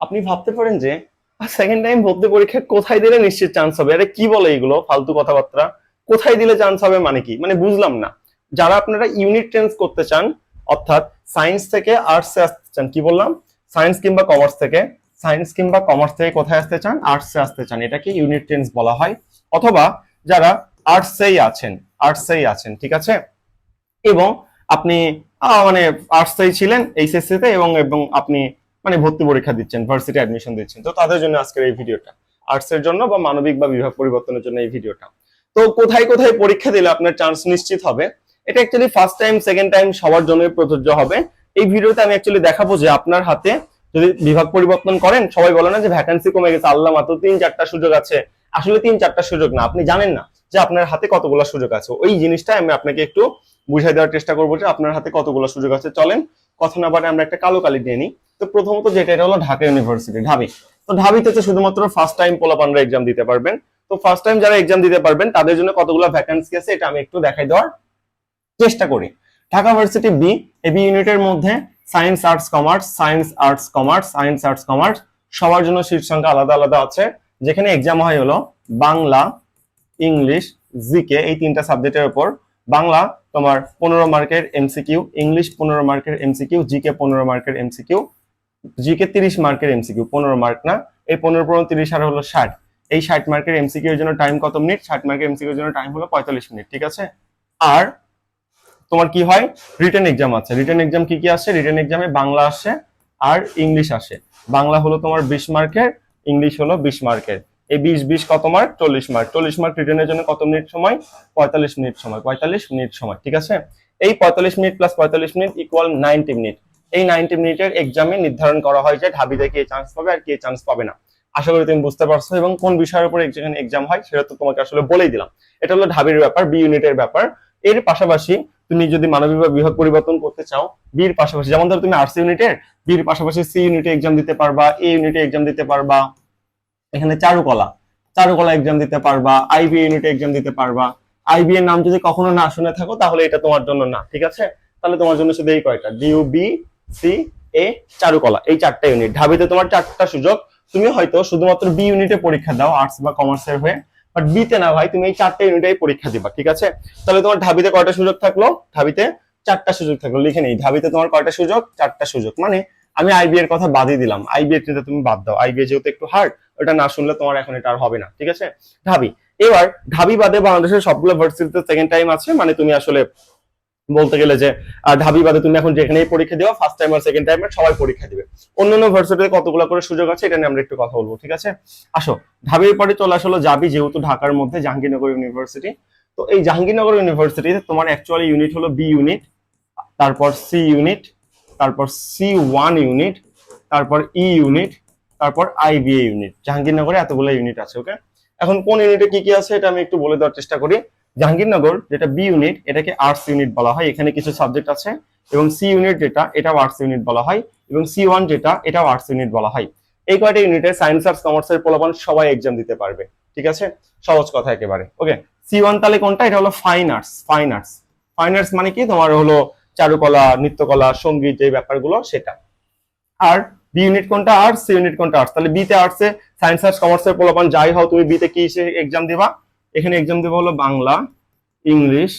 আপনি ভাবতে পারেন যে সেকেন্ড টাইম ভর্তি পরীক্ষা কোথায় দিলে নিশ্চিত চান্স হবে? আরে, কি বলে এগুলো? ফালতু কথাবার্তা। কোথায় দিলে চান্স হবে মানে কি? মানে বুঝলাম না। যারা আপনারা ইউনিট চেঞ্জ করতে চান, অর্থাৎ সায়েন্স থেকে আর্টসে আসতে চান, কি বললাম? সায়েন্স কিংবা কমার্স থেকে। সায়েন্স কিংবা কমার্স থেকে কোথায় আসতে চান? আর্টসে আসতে চান। এটাকে ইউনিট চেঞ্জ বলা হয়। অথবা যারা আর্টসেই আছেন আর্টসেই আছেন, ঠিক আছে? এবং আপনি মানে আর্টসেই ছিলেন এইচএসসি তে এবং এবং আপনি মানে ভর্তি পরীক্ষা দিচ্ছেন ভার্সিটি অ্যাডমিশন দিচ্ছেন। তো তাদের জন্য আজকের এই ভিডিওটা। আর্টস এর জন্য বা মানবিক বা বিভাগ পরিবর্তনের জন্য এই ভিডিওটা। তো কোথায় কোথায় পরীক্ষা দিলে আপনার চান্স নিশ্চিত হবে? এটা actually first time second time সবার জন্য প্রযোজ্য হবে। এই ভিডিওতে আমি অ্যাকচুয়ালি দেখাবো যে আপনার হাতে যদি বিভাগ পরিবর্তন করেন, সবাই বলে না যে ভ্যাকান্সি কমে গেছে, আল্লাহ মাত্র তিন, চারটা সুযোগ আছে। আসলে তিন, চারটা সুযোগ না, আপনি জানেন না যে আপনার হাতে কতগুলো সুযোগ আছে। ওই জিনিসটা আমি আপনাকে একটু বুঝাই দেওয়ার চেষ্টা করব যে আপনার হাতে কতগুলো সুযোগ আছে। চলেন কথা না পারে আমরা একটা কালো কালি নিয়ে নিই। তো প্রথমত যেটা, এটা হলো ঢাকা ইউনিভার্সিটি ঢাবি। তো ঢাবিতে তো শুধুমাত্র ফার্স্ট টাইম পোলাপানরা এক্সাম দিতে পারবেন। তো ফার্স্ট টাইম যারা এক্সাম দিতে পারবেন, তাদের জন্য কতগুলো ভ্যাকান্সি আছে এটা আমি একটু দেখাই দেওয়ার চেষ্টা করি। Dhaka varsity B A B ইউনিটের মধ্যে science arts commerce science arts commerce science arts commerce সবার জন্য সিট সংখ্যা আলাদা আলাদা আছে। যেখানে এক্সাম হয় হলো বাংলা, ইংলিশ জিকে এই তিনটা সাবজেক্টের উপর। বাংলা তোমার পনেরো মার্কের এমসিকিউ ইংলিশ পনেরো মার্কের এমসিকিউ জিকে পনেরো মার্কের এমসিকিউ জিকে তিরিশ মার্কের এমসিকিউ পনেরো মার্ক না? এই পনেরো পনেরো তিরিশ আর হলো ষাট। এই ষাট মার্কের এমসিকিউ এর জন্য টাইম কত মিনিট? ষাট মার্কের এমসিকিউ এর জন্য টাইম হলো পঁয়তাল্লিশ মিনিট, ঠিক আছে? আর তোমার কি হয়? রিটার্ন এক্সাম আছে। রিটেন এক্সাম কি কি আসে? রিটার্ন এক্সামে বাংলা আসে আর ইংলিশ আসে। বাংলা হলো তোমার বিশ মার্কের ইংলিশ হলো বিশ মার্কের। এই বিশ বিশ কত মার্ক চল্লিশ মার্ক চল্লিশ মার্ক রিটেনের জন্য কত মিনিট সময়? পঁয়তাল্লিশ মিনিট সময়। পঁয়তাল্লিশ মিনিট সময়, ঠিক আছে? এই পঁয়তাল্লিশ মিনিট প্লাস পঁয়তাল্লিশ মিনিট ইকুয়াল নাইনটি মিনিট এই নাইনটি মিনিটের এক্সামে নির্ধারণ করা হয় যে ঢাবিতে কে চান্স পাবে আর কে চান্স পাবে না। আশা করি তুমি বুঝতে পারছ এবং কোন বিষয়ের উপর যেখানে এক্সাম হয় সেটা তো তোমাকে আসলে বলেই দিলাম। এটা হলো ঢাবির ব্যাপার বি ইউনিটের ব্যাপার। এর পাশাপাশি তুমি যদি মানবিক বা বিভাগ পরিবর্তন করতে চাও বির পাশাপাশি, যেমন ধরো তুমি আর্টস ইউনিটের বির পাশাপাশি সি ইউনিটে এক্সাম দিতে পারবা এ ইউনিটে এক্সাম দিতে পারবা। এখানে চারুকলা। চারুকলা এক্সাম দিতে পারবা আইবি ইউনিটে এক্সাম দিতে পারবা। আইবি এর নাম যদি কখনো না শুনে থাকো, তাহলে এটা তোমার জন্য না, ঠিক আছে? তাহলে তোমার জন্য শুধু এই কয়টা ডিউ বি সি এ চারুকলা, এই চারটা ইউনিট ঢাবিতে তোমার চারটা সুযোগ, তুমি হয়তো শুধুমাত্র বি ইউনিটে পরীক্ষা দাও আর্টস বা কমার্সের হয়ে বাট বিতে না ভাই, তুমি এই চারটা ইউনিটে পরীক্ষা দিবা, ঠিক আছে? তাহলে তোমার ঢাবিতে কয়টা সুযোগ থাকল? ঢাবিতে চারটা সুযোগ থাকল, লিখে নেই। ঢাবিতে তোমার কয়টা সুযোগ? চারটা সুযোগ। মানে আমি আইবি এর কথা বাদই দিলাম। আইবি এর তুমি বাদ দাও। আইবি যেহেতু একটু হার্ড ওটা না শুনলে তোমার এখন এটা আর হবে না, ঠিক আছে? ঢাবি, এবার ঢাবি বাদে বাংলাদেশের সবগুলো ভার্সিটিতে সেকেন্ড টাইম আছে মানে তুমি আসলে বলতে গেলে যে ঢাবি বাদে তুমি এখন যেখানেই পরীক্ষা দেওয়া ফার্স্ট টাইম আর সেকেন্ড টাইমের সবাই পরীক্ষা দিবে। অন্যান্য ভার্সিটিতে কতগুলো করে সুযোগ আছে, এটা নিয়ে আমরা একটু কথা বলব, ঠিক আছে? আসো, ঢাবির পরে চলে আসলো যাবি, যেহেতু ঢাকার মধ্যে জাহাঙ্গীরনগর ইউনিভার্সিটি তো এই জাহাঙ্গীরনগর ইউনিভার্সিটিতে তোমার অ্যাকচুয়ালি ইউনিট হলো বি ইউনিট তারপর সি ইউনিট তারপর সি ওয়ান ইউনিট তারপর ই ইউনিট তারপর আইবিএ ইউনিট জাহাঙ্গীরনগরে এতগুলো ইউনিট আছে ওকে এখন কোন ইউনিটে কি কি আছে এটা আমি একটু বলে দেওয়ার চেষ্টা করি। জাহাঙ্গীরনগর, যেটা বি ইউনিট এটাকে আর্টস ইউনিট বলা হয়, এখানে কিছু সাবজেক্ট আছে। এবং সি ইউনিট যেটা, এটাও আর্টস ইউনিট বলা হয়। এবং সি ওয়ান যেটা, এটাও আর্টস ইউনিট বলা হয়। এই কয়টা ইউনিটে সায়েন্স আর্টস কমার্সের পোলাপান সবাই এক্সাম দিতে পারবে, ঠিক আছে? সহজ কথা একেবারে ওকে সি ওয়ান তাহলে কোনটা? এটা হলো fine arts fine arts fine arts মানে কি? তোমার হলো চারুকলা, নৃত্যকলা, সংগীত, যে ব্যাপারগুলো, সেটা। আর বি ইউনিট কোনটা আর্টস সি ইউনিট কোনটা আর্টস তাহলে বিতে আর্টসে সায়েন্স আর্টস কমার্সের পোলাপান যাই হও তুমি বিতে কি এক্সাম দিবা? এখানে এক্সাম দেবো হলো Bangla English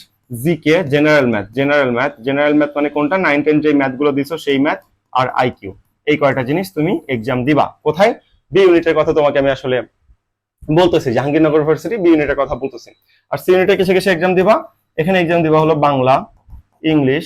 GK general math general math general math মানে কোনটা? নাইন টেন যে ম্যাথগুলো দিছো সেই ম্যাথ আর আইকিউ এই কয়টা জিনিস তুমি এক্সাম দিবা। কোথায়? বি ইউনিটের কথা তোমাকে আমি আসলে বলতেছি, জাহাঙ্গীরনগর ইউনিভার্সিটি বি ইউনিটের কথা বলতেছি। আর সি ইউনিটে কিসে কিসে এক্সাম দিবা? এখানে এক্সাম দিবা হলো বাংলা ইংলিশ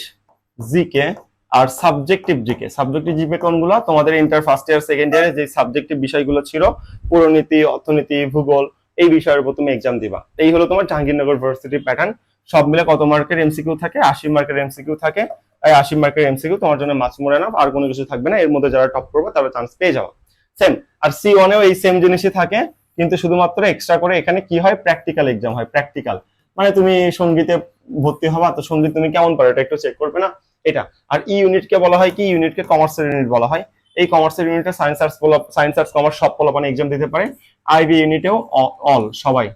জিকে আর সাবজেক্টিভ জিকে সাবজেক্টিভ জিকে কোনগুলো? তোমাদের ইন্টার ফার্স্ট ইয়ার সেকেন্ড ইয়ারে যে সাবজেক্টিভ বিষয়গুলো ছিল, পুরনীতি, অর্থনীতি, ভূগোল, এই বিষয়ের উপর তুমি এক্সাম দিবা। এই হলো তোমার জাহাঙ্গীরনগর ইউনিভার্সিটি প্যাটার্ন সব মিলে কত মার্কের এমসিকিউ থাকে? আশি মার্কের এমসিকিউ থাকে। এই আশি মার্কের এমসিকিউ তোমার জন্য মাছ মরে না আর কোনো কিছু থাকবে না। এর মধ্যে যারা টপ করবে, তারা চান্স পেয়ে যাওয়া সেম আর সি ওয়ানেও এই সেম জিনিসই থাকে। কিন্তু শুধুমাত্র এক্সট্রা করে এখানে কি হয়? প্র্যাকটিক্যাল এক্সাম হয় প্র্যাকটিক্যাল মানে তুমি সঙ্গীতে ভর্তি হবা, তো সংগীত তুমি কেমন পারো? এটা একটু চেক করবে না? এটা। আর ই ইউনিটকে বলা হয় কি? ইউনিটকে কমার্সের ইউনিট বলা হয়। এই কমার্সের ইউনিটে science arts science arts commerce সব পোলাপানে এক্সাম দিতে পারে। আইবি ইউনিটেও অল সবাই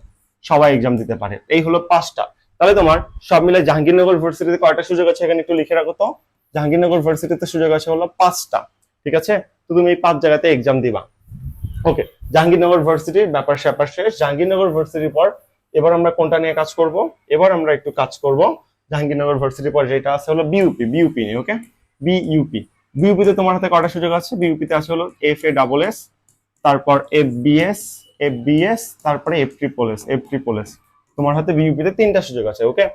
সবাই এক্সাম দিতে পারে। এই হলো পাঁচটা। তাহলে তোমার সব মিলে জাহাঙ্গীরনগর ইউনিভার্সিটিতে কয়টা সুযোগ আছে এখানে একটু লিখে রাখো তো? জাহাঙ্গীরনগর ইউনিভার্সিটিতে সুযোগ আছে হলো পাঁচটা। ঠিক আছে? তো তুমি এই পাঁচ জায়গাতে এক্সাম দিবা। ওকে জাহাঙ্গীরনগর ভার্সিটির ব্যাপার স্যাপার শেষ। জাহাঙ্গীরনগর ভার্সিটির পর এবার আমরা কোনটা নিয়ে কাজ করব? এবার আমরা একটু কাজ করব জাহাঙ্গীরনগর ভার্সিটির পর যেটা আছে হলো বিউপি বিউপি নিয়ে ওকে বিইউপি বিউপিতে তোমার হাতে কটা সুযোগ আছে? বিউপিতে আছে হলো এফ এ ডাবল এস তারপর এফ বিএস এফ বিএস তারপরে F triple S F triple S তোমার হাতে বিউপিতে তিনটা সুযোগ আছে ওকে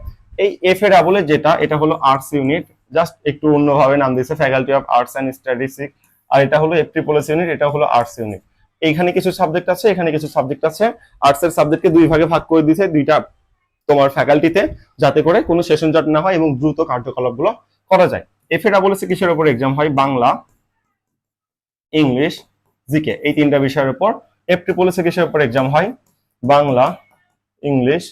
এই এফ এ ডাবল এস যেটা, এটা হলো আর্টস ইউনিট জাস্ট একটু অন্যভাবে নাম দিয়েছে faculty of arts and statistic আর এটা হলো এফ ট্রিপল এস ইউনিট এটা হলো আর্টস ইউনিট এইখানে কিছু সাবজেক্ট আছে, এখানে কিছু সাবজেক্ট আছে। আর্টস এর সাবজেক্টকে দুই ভাগে ভাগ করে দিয়েছে, দুইটা তোমার ফ্যাকাল্টিতে যাতে করে কোনো সেশন জট না হয় এবং দ্রুত কার্যকলাপগুলো করা যায়। এফ এ ডাবল কিসের উপর এক্সাম হয়? বাংলা ইংলিশ জিকে এই তিনটা বিষয়ের উপর এফ ট্রিপল এস কিসের উপর এক্সাম হয়? বাংলা ইংলিশ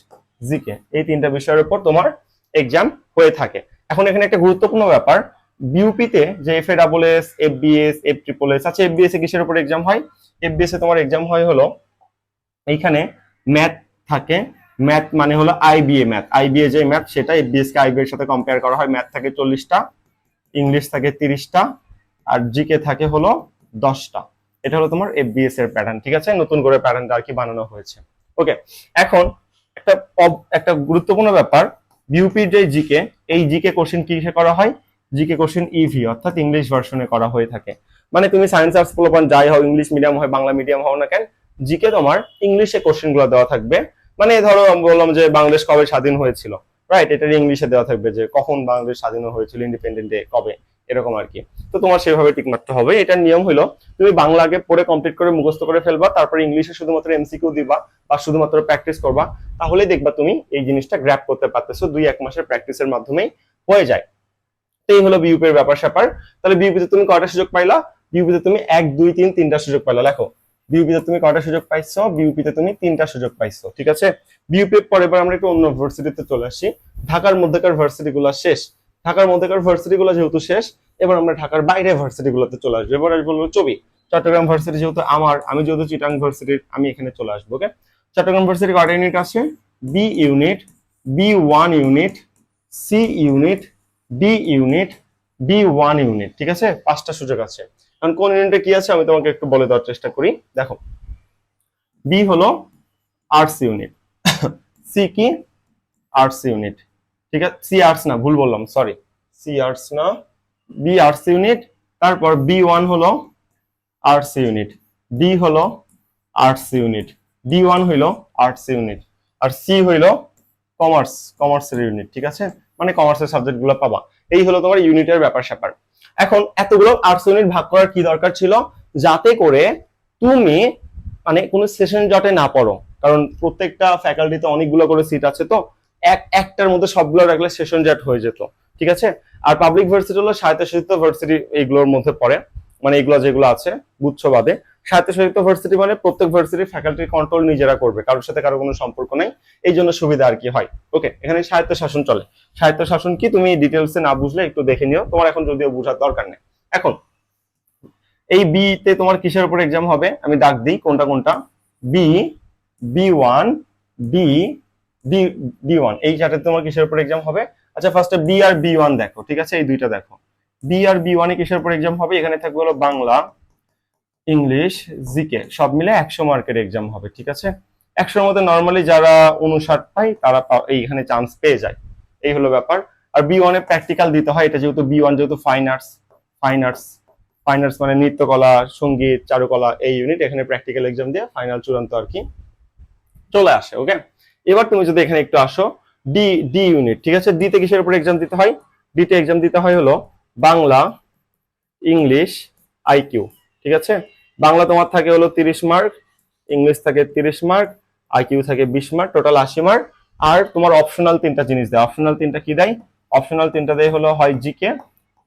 জিকে এই তিনটা বিষয়ের উপর তোমার এক্সাম হয়ে থাকে। এখন এখানে একটা গুরুত্বপূর্ণ ব্যাপার। বিউপিতে যে F A double S F BS F triple S আচ্ছা এফ বিএস এ কিসের উপর এক্সাম হয়? এফ বিএস এ তোমার এক্সাম হয় হলো, এইখানে ম্যাথ থাকে ম্যাথ মানে হলো আইবিএ ম্যাথ। আইবিএ যে ম্যাথ সেটা এফবিএস কে আইবিএর সাথে কম্পেয়ার করা হয়। ম্যাথ থাকে চল্লিশটা ইংলিশ থাকে তিরিশটা, আর জিকে থাকে হলো দশটা। এটা হলো তোমার এফবিএস এর প্যাটার্ন ঠিক আছে? নতুন করে প্যাটার্নটা আর কি বানানো হয়েছে। ওকে এখন একটা একটা গুরুত্বপূর্ণ ব্যাপার। বিউপির যে জিকে এই জিকে কোশ্চেন কিসে করা হয়? জিকে কোশ্চেন ইভি অর্থাৎ ইংলিশ ভার্সনে করা হয়ে থাকে। মানে তুমি সায়েন্স আর্টস পোলাপান যাই হও ইংলিশ মিডিয়াম হয়, বাংলা মিডিয়াম হও না কেন জিকে তোমার ইংলিশে কোশ্চেনগুলো দেওয়া থাকবে। মানে ধরো আমি বললাম যে বাংলাদেশ কবে স্বাধীন হয়েছিল রাইট এটা ইংলিশে দেওয়া থাকবে যে কখন বাংলাদেশ স্বাধীন হয়েছিল ইন্ডিপেন্ডেন্ট ডে কবে, এরকম আর কি। তো তোমার সেভাবে টিক মারতে হবে। এটার নিয়ম হলো তুমি বাংলাকে পড়ে কমপ্লিট করে মুখস্থ করে ফেলবা, তারপর ইংলিশে শুধুমাত্র এমসিকিউ দিবা বা শুধুমাত্র প্র্যাকটিস করবা তাহলেই দেখবা তুমি এই জিনিসটা গ্র্যাপ করতে পারতেছো দুই, এক মাসের প্র্যাকটিসের মাধ্যমেই হয়ে যায়। তো এই হলো বিউপির ব্যাপার স্যাপার তাহলে বিউপিতে তুমি কয়টা সুযোগ পাইলা? বিউপিতে তুমি এক, দুই, তিন, তিনটা সুযোগ পাইলা। দেখো বিউপিতে তুমি কয়টা সুযোগ পাইছো? বিউপিতে তুমি তিনটা সুযোগ পাইছো, ঠিক আছে? বিউপির পরে এবার আমরা একটু অন্য ভার্সিটিতে চলে আসি। ঢাকার মধ্যেকার ভার্সিটি গুলো শেষ। ঢাকার মধ্যেকার ভার্সিটি গুলো যেহেতু শেষ, এবার আমরা ঢাকার বাইরে ভার্সিটি গুলোতে চলে আসব। এবার হলো চবি চট্টগ্রাম ভার্সিটি যেহেতু আমার, আমি যেহেতু চিটাং ভার্সিটির আমি এখানে চলে আসব ওকে চট্টগ্রাম ভার্সিটি কয়টা ইউনিট আছে? B unit B one unit C unit D unit B one unit ঠিক আছে? পাঁচটা সুযোগ আছে। কারণ কোন ইউনিটে কি আছে আমি তোমাকে একটু বলে দেওয়ার চেষ্টা করি। দেখো বি হলো আর্টস ইউনিট সি কি আর্টস ইউনিট ঠিক আছে? সি আর্টস না, ভুল বললাম সরি সি আর্টস না বি আর্টস ইউনিট তারপর বি ওয়ান হলো আর্টস ইউনিট ডি হলো আর্টস ইউনিট ডি ওয়ান হইল আর্টস ইউনিট আর সি হইল কমার্স কমার্সের ইউনিট ঠিক আছে? মানে কমার্সের সাবজেক্টগুলো পাবা। এই হলো তোমার ইউনিটের ব্যাপার স্যাপার এখন এতগুলো আর্টস ইউনিট ভাগ করার কি দরকার ছিল? যাতে করে তুমি মানে কোনো সেশন জটে না পড়ো। কারণ প্রত্যেকটা ফ্যাকাল্টিতে অনেকগুলো করে সিট আছে তো। এক, একটার মধ্যে সবগুলো রাখলে সেশন জট হয়ে যেত। ঠিক আছে? আর পাবলিক ভার্সিটি হলো স্বায়ত্তশাসিত ভার্সিটি এইগুলোর মধ্যে পড়ে। মানে এগুলো যেগুলো আছে গুচ্ছবাদে স্বায়ত্তশাসিত ভার্সিটি মানে প্রত্যেক ভার্সিটির ফ্যাকাল্টি কন্ট্রোল নিজেরা করবে, কারোর সাথে কারও কোনো সম্পর্ক নাই, এই জন্য সুবিধা আর কি হয়। ওকে এখানে স্বায়ত্ত শাসন চলে। স্বায়ত্ত শাসন কি? তুমি ডিটেলসে না বুঝলে একটু দেখে নিও, তোমার এখন যদিও বোঝার দরকার নেই। এখন, এই বি তে তোমার কিসের উপর এক্সাম হবে? আমি দাগ দিই, কোনটা কোনটা? B B one D D D one এই চারটে তোমার কিসের উপর এক্সাম হবে? আচ্ছা ফার্স্টে বি আর বি ওয়ান দেখো, ঠিক আছে? এই দুইটা দেখো। বি আর বি ওয়ানে কিসের উপর এক্সাম হবে? এখানে থাকবে হলো বাংলা ইংলিশ, জিকে, সব মিলে একশো মার্কের এক্সাম হবে, ঠিক আছে? একশোর মধ্যে নর্মালি যারা উনষাট পায়, তারা এইখানে চান্স পেয়ে যায়। এই হলো ব্যাপার। আর বি ওয়ানে প্র্যাকটিক্যাল দিতে হয়, এটা যেহেতু বি ওয়ান যেহেতু fine arts fine arts fine arts মানে নৃত্যকলা, সংগীত, চারুকলা, এই ইউনিট এখানে প্র্যাকটিক্যাল এক্সাম দিয়ে ফাইনাল চূড়ান্ত আর কি চলে আসে ওকে এবার তুমি যদি এখানে একটু আসো ডি ডি ইউনিট ঠিক আছে? ডিতে কিসের উপর এক্সাম দিতে হয়? ডিতে এক্সাম দিতে হয় হলো বাংলা, ইংলিশ আইকিউ ঠিক আছে? বাংলা তোমার থাকে হলো তিরিশ মার্ক, ইংলিশ থাকে তিরিশ মার্ক, আইকিউ থাকে বিশ মার্ক, টোটাল আশি মার্ক। আর তোমার অপশনাল তিনটা জিনিস দেয়। অপশনাল তিনটা কি দেয়? অপশনাল তিনটা দেয় হলো হয় জিকে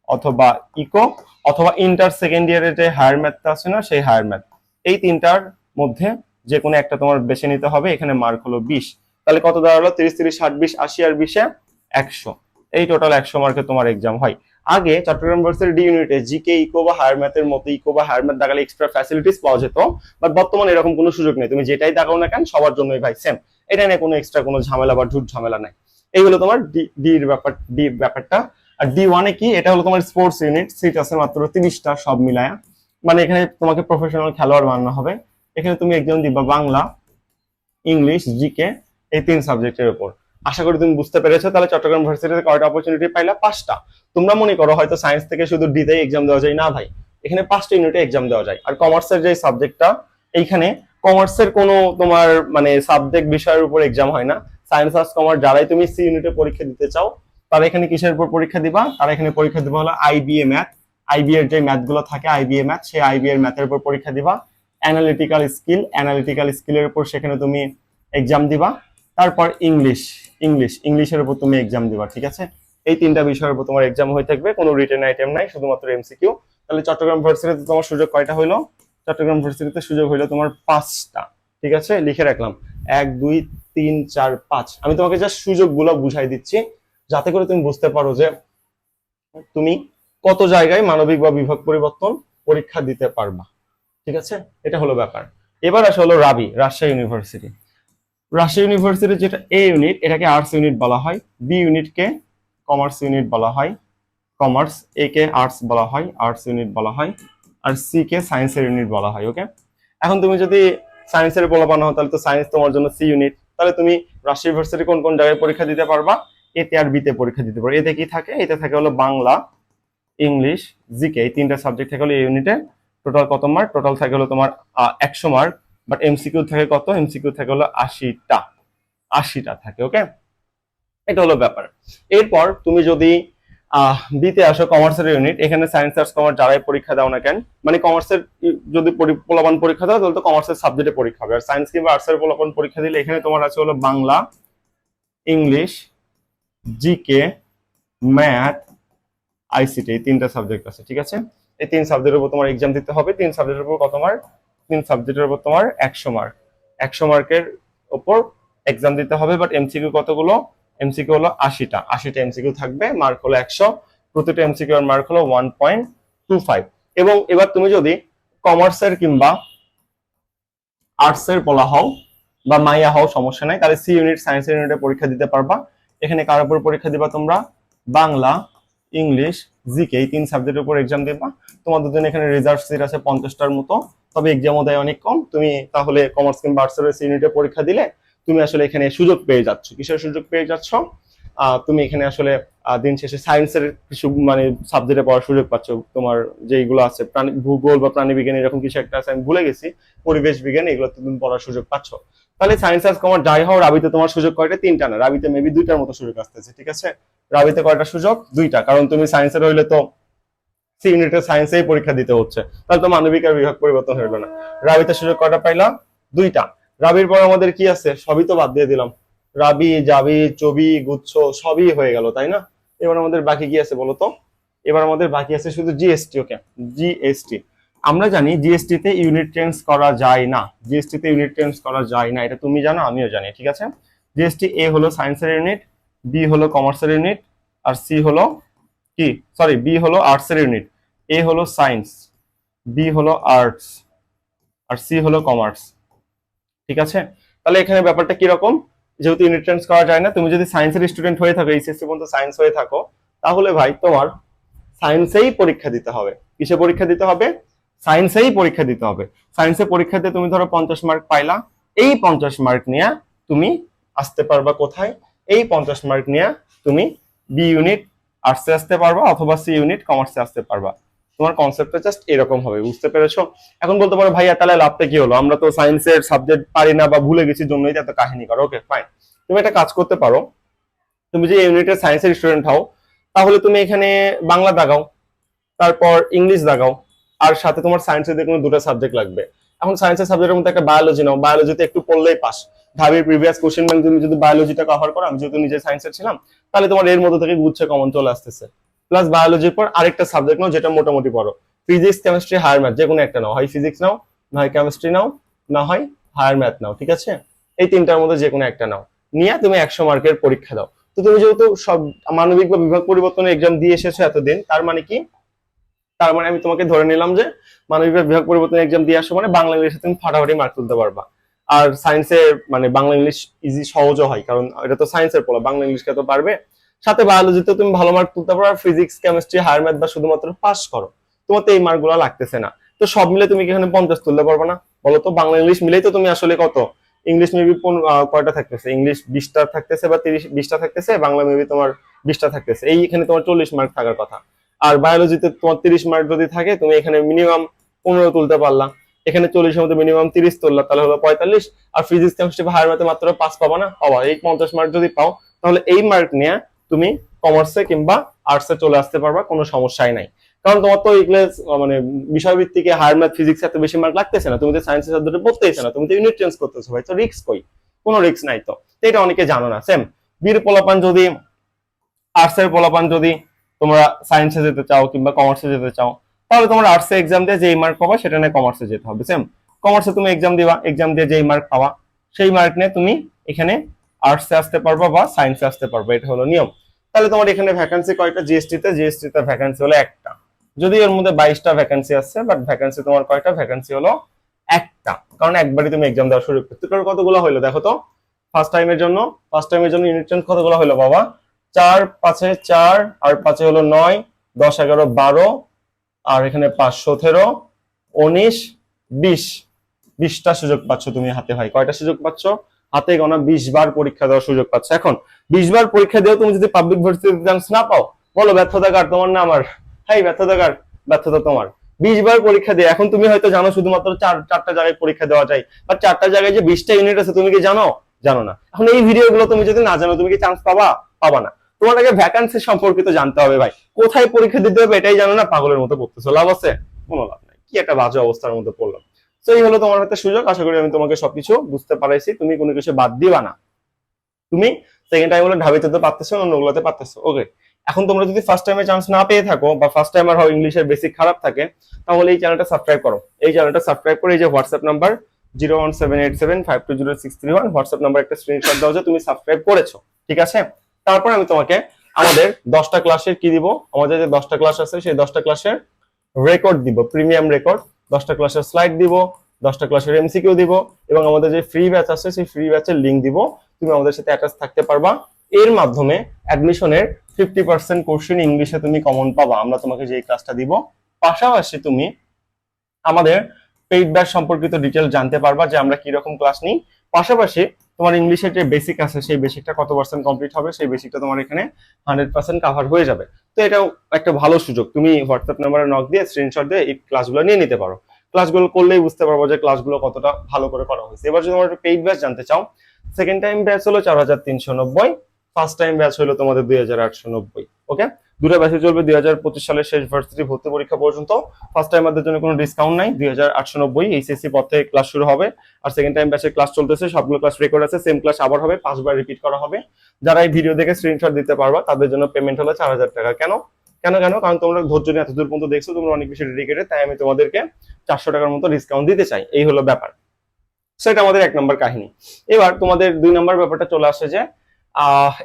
অথবা ইকো অথবা ইন্টার সেকেন্ড ইয়ারের যে হায়ার ম্যাথটা আছে না, সেই হায়ার ম্যাথ এই তিনটার মধ্যে যে কোনো একটা তোমার বেছে নিতে হবে, এখানে মার্ক হলো বিশ। তাহলে কত দাঁড়াল? তিরিশ তিরিশ, ষাট, বিশ, আশি আর বিশে একশো। এই টোটাল একশো মার্কে তোমার এক্সাম হয়। আগে চট্টগ্রাম ভার্সিটি ডি ইউনিটে জিকে ইকো বা হায়ার ম্যাথের মতো ইকো বা হায়ার ম্যাথ দেখালে এক্সট্রা ফ্যাসিলিটিস পাওয়া যেত বাট বর্তমানে এরকম কোনো সুযোগ নেই। তুমি যেটাই দেখাও না কেন, সবার জন্যই ভাই সেম এটা নিয়ে কোনো এক্সট্রা কোনো ঝামেলা বা ঝুট ঝামেলা নাই। এই হলো তোমার ডি ডির ব্যাপার ডি ব্যাপারটা। আর ডি ওয়ানে কি, এটা হলো তোমার স্পোর্টস ইউনিট সিট আছে মাত্র তিরিশটা, সব মিলায়া। মানে এখানে তোমাকে প্রফেশনাল খেলোয়াড় বানানো হবে। এখানে তুমি একজন দিবা বাংলা ইংলিশ জিকে এই তিন সাবজেক্টের উপর। আশা করি তুমি বুঝতে পেরেছ। তাহলে চট্টগ্রাম ভার্সিটিতে কয়টা অপরচুনিটি পাইলা? পাঁচটা। তোমরা মনে করো হয়তো সায়েন্স থেকে শুধু ডিতেই এক্সাম দেওয়া যায়। না ভাই, এখানে পাঁচটা ইউনিটে এক্সাম দেওয়া যায়। আর কমার্সের যে সাবজেক্টটা এইখানে কমার্সের কোনো তোমার মানে সাবজেক্ট বিষয়ের উপর এক্সাম হয় না। সায়েন্স আর্টস কমার্স যারাই তুমি সি ইউনিটে পরীক্ষা দিতে চাও, তারা এখানে কিসের উপর পরীক্ষা দিবা? তারা এখানে পরীক্ষা দিবা হলো আইবিএ ম্যাথ আইবি এর যে ম্যাথগুলো থাকে আইবিএ ম্যাথ সেই আইবি এর ম্যাথের উপর পরীক্ষা দিবা। অ্যানালিটিক্যাল স্কিল অ্যানালিটিক্যাল স্কিলের উপর সেখানে তুমি এক্সাম দিবা। তারপর ইংলিশ ইংলিশ ইংলিশের উপর তুমি এক্সাম দিবা, ঠিক আছে? এই তিনটা বিষয়ের উপর তোমার এক্সাম হয়ে থাকবে, কোনো রিটেন আইটেম নাই, শুধুমাত্র এমসিকিউ তাহলে চট্টগ্রাম ভার্সিটিতে তোমার সুযোগ কয়টা হইল? চট্টগ্রাম ভার্সিটিতে সুযোগ হইল তোমার পাঁচটা, ঠিক আছে? লিখে রাখলাম। এক, দুই, তিন, চার, পাঁচ। আমি তোমাকে জাস্ট সুযোগগুলো বুঝাই দিচ্ছি, যাতে করে তুমি বুঝতে পারো যে তুমি কত জায়গায় মানবিক বা বিভাগ পরিবর্তন পরীক্ষা দিতে পারবা, ঠিক আছে? এটা হলো ব্যাপার। এবার আসে হলো রাবি, রাজশাহী ইউনিভার্সিটি রাজশাহী ইউনিভার্সিটির যেটা এ ইউনিট এটাকে আর্টস ইউনিট বলা হয় বি ইউনিটকে কমার্স ইউনিট বলা হয় কমার্স এ কে আর্টস বলা হয় আর্টস ইউনিট বলা হয়, আর সি কে সায়েন্সের ইউনিট বলা হয় ওকে এখন তুমি যদি সায়েন্সের পোলাপানো হও, তাহলে তো সায়েন্স তোমার জন্য সি ইউনিট তাহলে তুমি রাজশাহী ইউনিভার্সিটি কোন কোন জায়গায় পরীক্ষা দিতে পারবা? এতে আর বিতে পরীক্ষা দিতে পারো এতে কি থাকে? এতে থাকে হলো বাংলা, ইংলিশ জিকে এই তিনটা সাবজেক্ট থাকে হলো এই ইউনিটে টোটাল কত মার্ক টোটাল থাকে হলো তোমার একশো মার্ক বাট এমসিকিউ থাকে কত? এমসিকিউ থাকে হলো আশিটা। আশিটা থাকে ওকে এটা হলো ব্যাপার। এরপর তুমি যদি বিতে আসো কমার্সের ইউনিট এখানে সায়েন্স আর্টস কমার্স যারাই পরীক্ষা দাও না কেন মানে কমার্সের যদি পোলাপান পরীক্ষা দাও, তাহলে তো কমার্সের সাবজেক্টে পরীক্ষা হবে। আর সায়েন্স কিংবা আর্টসের পোলাপান পরীক্ষা দিলে এখানে তোমার আছে হলো Bangla, English GK math ICT এই তিনটা সাবজেক্ট আছে, ঠিক আছে? এই তিন সাবজেক্টের উপর তোমার এক্সাম দিতে হবে। তিন সাবজেক্টের উপর কত তিন সাবজেক্টের উপর তোমার একশো মার্ক একশো মার্কের উপর এক্সাম দিতে হবে বাট এমসিকিউ কতগুলো? এমসিকিউ হলো আশিটা। আশিটা এমসিকিউ থাকবে মার্ক হলো একশো। প্রতিটা এমসিকিউ এর মার্ক হলো ওয়ান পয়েন্ট টু ফাইভ এবং এবার তুমি যদি কমার্সের কিংবা আর্টসের বলা হও বা মাইয়া হও, সমস্যা নাই। তাহলে সি ইউনিট সায়েন্স ইউনিটে পরীক্ষা দিতে পারবা। এখানে কার উপর পরীক্ষা দিবা তোমরা? বাংলা, ইংলিশ জিকে এই তিন সাবজেক্টের উপর এক্সাম দিবা। তোমাদের জন্য এখানে রিজার্ভ সিট আছে পঞ্চাশটার মতো। তবে এক্সামও দেয় অনেক কম। তুমি তাহলে কমার্স কিংবা আর্টসের সি ইউনিটে পরীক্ষা দিলে তুমি আসলে এখানে সুযোগ পেয়ে যাচ্ছ। কিসের সুযোগ পেয়ে যাচ্ছ? তুমি এখানে আসলে দিন শেষে সায়েন্সের কিছু মানে সাবজেক্টে পড়ার সুযোগ পাচ্ছ। তোমার যেইগুলো আছে, প্রাণী, ভূগোল বা প্রাণী বিজ্ঞান, এরকম কিছু একটা আছে, আমি ভুলে গেছি। পরিবেশ বিজ্ঞান, এগুলো তুমি পড়ার সুযোগ পাচ্ছ। তাহলে সায়েন্স আর্টস কমার্স যাই হও রাবিতে তোমার সুযোগ কয়টা? তিনটা না। রাবিতে মেবি দুইটার মতো সুযোগ আসতেছে, ঠিক আছে? রাবিতে কয়টা সুযোগ? দুইটা। কারণ তুমি সায়েন্সের হইলে তো সি ইউনিটের সায়েন্সেই পরীক্ষা দিতে হচ্ছে। তাহলে তো মানবিক আর বিভাগ পরিবর্তন হইল না। রাবিতে সুযোগ কয়টা পাইলাম দুইটা। রাবির পর আমাদের কি আছে? সবই তো বাদ দিয়ে দিলাম। রাবি, জাবি, চবি, গুচ্ছ, সবই হয়ে গেল, তাই না? এবার আমাদের বাকি কি আছে বলতো এবার আমাদের বাকি আছে শুধু জিএসটি ওকে জিএসটি আমরা জানি জিএসটি তে ইউনিট চেঞ্জ করা যায় না। জিএসটি তে ইউনিট চেঞ্জ করা যায় না। এটা তুমি জানো, আমিও জানি, ঠিক আছে? জিএসটি এ হলো সায়েন্সের ইউনিট বি হলো কমার্সের ইউনিট আর সি হলো কি? সরি বি হলো আর্টসের ইউনিট এ হলো সায়েন্স বি হলো আর্টস আর সি হলো কমার্স ঠিক আছে? তাহলে এখানে ব্যাপারটা কি রকম? যেহেতু ইউনিট চেঞ্জ করা যায় না, তুমি যদি সায়েন্সের স্টুডেন্ট হয়ে থাকো এইচএসসি পর্যন্ত সায়েন্স হয়ে থাকো, তাহলে ভাই তোমার সায়েন্সেই পরীক্ষা দিতে হবে। কিসে পরীক্ষা দিতে হবে? সায়েন্সেই পরীক্ষা দিতে হবে। সায়েন্সে পরীক্ষাতে তুমি ধরো পঞ্চাশ মার্ক পাইলা, এই পঞ্চাশ মার্ক নিয়ে তুমি আসতে পারবা কোথায়? এই পঞ্চাশ মার্ক নিয়ে তুমি বি ইউনিট আর্টসে আসতে পারবা অথবা সি ইউনিট কমার্সে আসতে পারবা। তোমার কনসেপ্টটা জাস্ট এরকম হবে, বুঝতে পেরেছ? এখন বলতে পারো, ভাইয়া, তাহলে লাভটা কি হলো? আমরা তো সায়েন্সের সাবজেক্ট পারি না বা ভুলে গেছি, জন্যই এত কাহিনী করো। ওকে ফাইন তুমি একটা কাজ করতে পারো, তুমি যে ইউনিটের সায়েন্সের স্টুডেন্ট হও, তাহলে তুমি এখানে বাংলা দাগাও, তারপর ইংলিশ দাগাও, আর সাথে তোমার সায়েন্সের কোনো দুটো সাবজেক্ট লাগবে। এখন সায়েন্সের সাবজেক্টের মধ্যে একটা বায়োলজি নাও বায়োলজিতে একটু পড়লেই পাস। ঢাবির প্রিভিয়াস কোশ্চেন ব্যাংক তুমি যদি বায়োলজিটা কভার করো, আমি যেহেতু নিজে সায়েন্সের ছিলাম, তাহলে তোমার এর মধ্যে থেকে গুচ্ছে কমন চলে আসতেছে। প্লাস বায়োলজির পর আরেকটা সাবজেক্ট নাও, যেটা মোটামুটি পড়ো। ফিজিক্স কেমিস্ট্রি হায়ার ম্যাথ যে কোনো একটা নাও। হয় ফিজিক্স নাও, না হয় কেমিস্ট্রি নাও, না হয় হায়ার ম্যাথ নাও, ঠিক আছে? এই তিনটার মধ্যে যে কোনো একটা নাও। নিয়ে তুমি একশো মার্কের পরীক্ষা দাও। তো তুমি যেহেতু সব মানবিক বা বিভাগ পরিবর্তনের এক্সাম দিয়ে এসেছ এতদিন, তার মানে কি? তার মানে আমি তোমাকে ধরে নিলাম যে মানবিক বিভাগ পরিবর্তনের এক্সাম দিয়ে আসো মানে বাংলা ইংলিশে তুমি ফাটাফাটি মার্ক তুলতে পারবা। আর সায়েন্সে মানে বাংলা ইংলিশ ইজি সহজও হয়, কারণ এটা তো সায়েন্সের পড়া, বাংলা ইংলিশকে তো পারবে। সাথে বায়োলজিতে তুমি ভালো মার্ক তুলতে পারো, আর ফিজিক্স কেমিস্ট্রি হায়ার ম্যাথ বা শুধুমাত্র পাস করো। তোমার তো এই মার্কগুলো লাগতেছে না। তো সব মিলে তুমি এখানে পঞ্চাশ তুলতে পারবে না? বলো তো, বাংলা ইংলিশ মিলেই তো তুমি আসলে কত? ইংলিশ মেবি কয়টা থাকতেছে? ইংলিশ বিশটা থাকতেছে বা তিরিশ, বিশটা থাকতেছে, বাংলা মেবি তোমার বিশটা থাকতেছে। এই এখানে তোমার চল্লিশ মার্ক থাকার কথা। আর বায়োলজিতে তোমার তিরিশ মার্ক যদি থাকে, তুমি এখানে মিনিমাম পনেরো তুলতে পারলা। এখানে চল্লিশের মধ্যে মিনিমাম তিরিশ তুললা, তাহলে হলো পঁয়তাল্লিশ। আর ফিজিক্স কেমিস্ট্রি হায়ার ম্যাথে মাত্র পাঁচ পাবা না? পাবা। এই পঞ্চাশ মার্ক যদি পাও, তাহলে এই মার্ক নিয়ে তুমি কমার্সে কিংবা আর্টসে চলে আসতে পারবা, কোনো সমস্যাই নাই। কারণ তোমার তো ইংলিশ মানে বিষয়ভিত্তিকে হায়ার ম্যাথ ফিজিক্স এত বেশি মার্ক লাগতেছে না। তুমি তো সায়েন্সের সাবজেক্টে পড়তেইছে না। তুমি তো ইউনিট চেঞ্জ করতেছো ভাই, তো রিক্স কই? কোনো রিক্স নাই তো। এটা অনেকে জানো না সেম বীর পোলাপান যদি আর্টসের পোলাপান যদি তোমরা সায়েন্সে যেতে চাও কিংবা কমার্সে যেতে চাও, তাহলে তোমার আর্টসে এক্সাম দিয়ে যেই মার্ক পাবা সেটা নিয়ে কমার্সে যেতে হবে সেম কমার্সে তুমি এক্সাম দিবা এক্সাম দিয়ে যেই মার্ক পাবা, সেই মার্ক নিয়ে তুমি এখানে আর্টসে আসতে পারবা বা সায়েন্সে আসতে পারবা, এটা হলো নিয়ম। তাহলে তোমার এখানে ভ্যাকান্সি কয়টা? জিএসটি তে জিএসটি তে ভ্যাকান্সি হলো একটা। যদি এর মধ্যে বাইশটা ভ্যাকান্সি আসছে বাট ভ্যাকান্সি তোমার কয়টা? ভ্যাকান্সি হলো একটা। কারণ একবারই তুমি এক্সাম দেওয়া শুরু করতে কতগুলো হলো দেখো তো ফার্স্ট টাইমের জন্য ফার্স্ট টাইমের জন্য ইউনিট টেন্স কতগুলো হলো বাবা? চার, পাঁচে চার, আর পাঁচে হলো নয়, দশ, এগারো, বারো, আর এখানে পাঁচ সতেরো উনিশ, বিশ। বিশটা সুযোগ পাচ্ছ তুমি হাতে ভাই। কয়টা সুযোগ পাচ্ছ? হাতে গোনা বিশ বার পরীক্ষা দেওয়ার সুযোগ পাচ্ছ। এখন, বিশ বার পরীক্ষা দিয়েও তুমি যদি পাবলিক ভার্সিটিতে চান্স না পাও, বলো ব্যর্থতা কার তোমার না আমার হাই ব্যর্থতা কার ব্যর্থতা তোমার। বিশ বার পরীক্ষা দিয়ে, এখন তুমি হয়তো জানো শুধুমাত্র চার, চারটা জায়গায় পরীক্ষা দেওয়া যায়। বা চারটা জায়গায় যে বিশটা ইউনিট আছে, তুমি কি জানো? জানো না। এখন এই ভিডিওগুলো তুমি যদি না জানো, তুমি কি চান্স পাবা? পাবা না। তোমার আগে ভ্যাকান্সি সম্পর্কিত জানতে হবে ভাই। কোথায় পরীক্ষা দিতে হবে এটাই জানো না? পাগলের মতো পড়তেছো লাভ আছে? কোনো লাভ নাই। কি একটা বাজে অবস্থার মধ্যে পড়লাম। তো এই হলো তোমার হাতে সুযোগ। আশা করি আমি তোমাকে সবকিছু বুঝতে পারাইছি। তুমি কোনো কিছু বাদ দিবা না। তুমি সেকেন্ড টাইম হলো ঢাবিতে তো পারতেছো না অন্যগুলোতে পারতেছো। ওকে এখন তোমরা যদি ফার্স্ট টাইমে চান্স না পেয়ে থাকো বা ফার্স্ট টাইমার হয় ইংলিশের বেসিক খারাপ থাকে, তাহলে এই চ্যানেলটা সাবস্ক্রাইব করো। এই চ্যানেলটা সাবস্ক্রাইব করে এই যে WhatsApp number zero one seven eight seven five two zero six three one WhatsApp number একটা স্ক্রিনশট দাও যে তুমি সাবস্ক্রাইব করেছ। ঠিক আছে? তারপর আমি তোমাকে আমাদের দশটা ক্লাসের কি দিব? আমাদের যে দশটা ক্লাস আছে, সেই দশটা ক্লাসের রেকর্ড দিব প্রিমিয়াম রেকর্ড দশটা ক্লাসের স্লাইড দিব, দশটা ক্লাসের এমসিকিউ দিব, এবং আমাদের যে ফ্রি ব্যাচ আছে, সেই ফ্রি ব্যাচের লিঙ্ক দিব। তুমি আমাদের সাথে অ্যাটাচ থাকতে পারবা। এর মাধ্যমে অ্যাডমিশনের ফিফটি পার্সেন্ট কোশ্চেন ইংলিশে তুমি কমন পাবা। আমরা তোমাকে যে ক্লাসটা দিব, পাশাপাশি তুমি আমাদের পেইড ব্যাচ সম্পর্কিত ডিটেল জানতে পারবা যে আমরা কি রকম ক্লাস নিই। পাশাপাশি তোমার ইংলিশের যে বেসিক আছে, সেই বেসিকটা কত পার্সেন্ট কমপ্লিট হবে? সেই বেসিকটা তোমার এখানে হান্ড্রেড পার্সেন্ট কাভার হয়ে যাবে। তো এটাও একটা ভালো সুযোগ। তুমি হোয়াটসঅ্যাপ নাম্বারে নক দিয়ে স্ক্রিনশট দিয়ে এই ক্লাসগুলো নিয়ে নিতে পারো। ক্লাসগুলো করলেই বুঝতে পারব যে ক্লাসগুলো কতটা ভালো করে করা হয়েছে। এবার যদি তোমার পেইড ব্যাচ জানতে চাও সেকেন্ড টাইম ব্যাচ হলো চার হাজার তিনশো নব্বই ফার্স্ট টাইম ব্যাচ হলো তোমাদের দুই হাজার আটশো নব্বই ওকে দুটো ব্যাচে চলবে দুই হাজার পঁচিশ সালের শেষ ভার্সিটি ভর্তি পরীক্ষা পর্যন্ত। ফার্স্ট টাইমারদের জন্য কোনো ডিসকাউন্ট নাই, দুই হাজার আটশো নব্বই এইচএসসি পর থেকে ক্লাস শুরু হবে। আর সেকেন্ড টাইম ব্যাচের ক্লাস চলতেছে, সবগুলো ক্লাস রেকর্ড আছে সেম ক্লাস আবার হবে, পাঁচবার রিপিট করা হবে। যারা এই ভিডিও দেখে স্ক্রিনশট দিতে পারবা, তাদের জন্য পেমেন্ট হলো চার হাজার টাকা। কেন? কেন কেন? কারণ তোমরা ধৈর্য নিয়ে এতদূর পর্যন্ত দেখছ, তোমরা অনেক বেশি ডেডিকেটেড তাই আমি তোমাদেরকে চারশো টাকার মতো ডিসকাউন্ট দিতে চাই। এই হলো ব্যাপার। সেটা আমাদের এক নম্বর কাহিনী। এবার তোমাদের দুই নম্বর ব্যাপারটা চলে আসে যে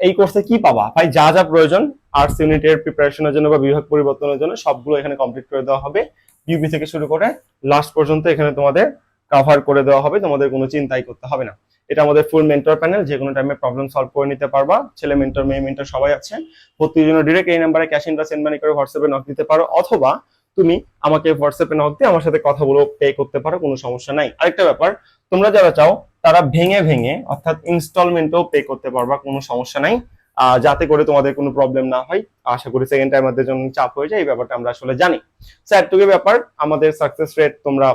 এই কোর্সে কি পাবা? ভাই, যা যা প্রয়োজন আর্টস ইউনিটের প্রিপারেশনের জন্য বা বিভাগ পরিবর্তনের জন্য সবগুলো এখানে কমপ্লিট করে দেওয়া হবে। ইউপি থেকে শুরু করে লাস্ট পর্যন্ত এখানে তোমাদের কভার করে দেওয়া হবে, তোমাদের কোনো চিন্তাই করতে হবে না। এটা আমাদের ফুল মেন্টর প্যানেল যে কোনো টাইমে প্রবলেম সলভ করে নিতে পারবা। ছেলে মেন্টর মেয়ে মেন্টর সবাই আছে। ভর্তির জন্য ডিরেক্ট এই নাম্বারে ক্যাশ ইনটা সেন্ড মানি করে হোয়াটসঅ্যাপে নক দিতে পারো, অথবা তুমি আমাকে হোয়াটসঅ্যাপে নক দিয়ে আমার সাথে কথাগুলো পে করতে পারো, কোনো সমস্যা নাই। আরেকটা ব্যাপার তোমরা যারা চাও, তারা ভেঙে ভেঙে, অর্থাৎ ইনস্টলমেন্টও পে করতে পারবা, কোনো সমস্যা নাই। যাতে করে তোমাদের কোনো প্রবলেম না হয়। আশা করি সেকেন্ড টাইমারদের জন্য চাপ হয়ে যায়, এই ব্যাপারটা আমরা আসলে জানি। স্যার টুকে ব্যাপার, আমাদের সাকসেস রেট তোমরা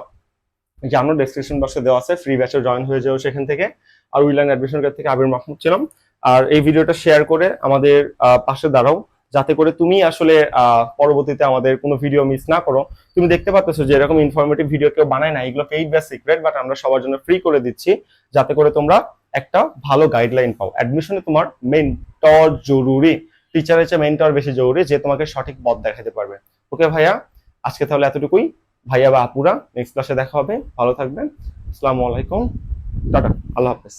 জানো ডেসক্রিপশন বক্সে দেওয়া আছে ফ্রি ব্যাচে জয়েন হয়ে যাও সেখান থেকে। আর উইলান অ্যাডমিশন থেকে আবির মাহমুদ ছিলাম। আর এই ভিডিওটা শেয়ার করে আমাদের পাশে দাঁড়াও। যাতে করে তুমি আসলে পরবর্তীতে আমাদের কোনো ভিডিও মিস না করো। তুমি দেখতে পাচ্ছ যে এরকম ইনফরমেটিভ ভিডিও কেউ বানায় না এগুলো পেইড বা সিক্রেট বাট আমরা সবার জন্য ফ্রি করে দিচ্ছি, যাতে করে তোমরা একটা ভালো গাইডলাইন পাও। অ্যাডমিশনে তোমার মেন্টর জরুরি। টিচারের চেয়ে মেন্টর বেশি জরুরি যে তোমাকে সঠিক পথ দেখাতে পারবে। ওকে ভাইয়া? আজকে তাহলে এতটুকুই। ভাইয়া বা আপুরা নেক্সট ক্লাসে দেখা হবে। ভালো থাকবেন। আসসালামু আলাইকুম। টাটা। আল্লাহ হাফেজ।